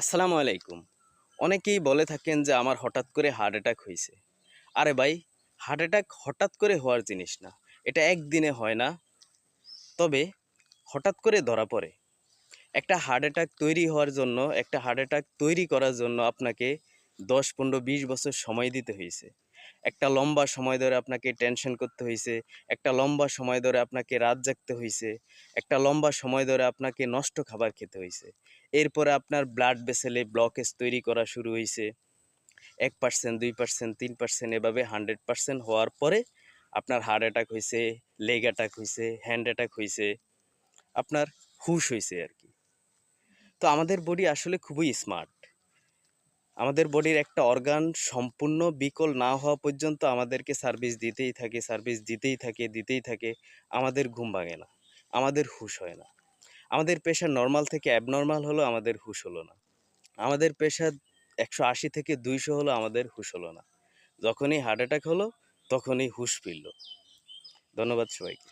আসসালামু আলাইকুম। অনেকেই বলে থাকেন যে আমার হঠাৎ করে হার্ট অ্যাটাক হয়েছে। আরে ভাই, হার্ট অ্যাটাক হঠাৎ করে হওয়ার জিনিস না। এটা একদিনে হয় না। তবে হঠাৎ করে ধরা পড়ে। একটা হার্ট অ্যাটাক তৈরি হওয়ার জন্য, একটা হার্ট অ্যাটাক তৈরি করার জন্য আপনাকে দশ, পনেরো, বিশ বছর সময় দিতে হয়েছে। একটা লম্বা সময় ধরে আপনাকে টেনশন করতে হয়েছে একটা লম্বা সময় ধরে আপনাকে রাত জাগতে হয়েছে একটা লম্বা সময় ধরে আপনাকে নষ্ট খাবার খেতে হয়েছে এরপরে আপনার ব্লাড ভেসেলে ব্লকেজ তৈরি করা শুরু হয়েছে এক পার্সেন্ট দুই পার্সেন্ট তিন পার্সেন্ট এভাবে হান্ড্রেড পার্সেন্ট হওয়ার পরে আপনার হার্ট অ্যাটাক হয়েছে লেগ অ্যাটাক হয়েছে হ্যান্ড অ্যাটাক হয়েছে আপনার হুশ হয়েছে আর কি। তো আমাদের বডি আসলে খুবই স্মার্ট আমাদের বডির একটা অর্গান সম্পূর্ণ বিকল না হওয়া পর্যন্ত আমাদেরকে সার্ভিস দিতেই থাকে সার্ভিস দিতেই থাকে দিতেই থাকে। আমাদের ঘুম ভাঙে না, আমাদের হুশ হয় না। আমাদের প্রেশার নর্মাল থেকে অ্যাবনর্মাল হলো আমাদের হুশ হলো না। আমাদের প্রেশার একশো আশি থেকে দুইশো হলো আমাদের হুশ হলো না। যখনই হার্ট অ্যাটাক হলো, তখনই হুশ ফিরল। ধন্যবাদ সবাইকে।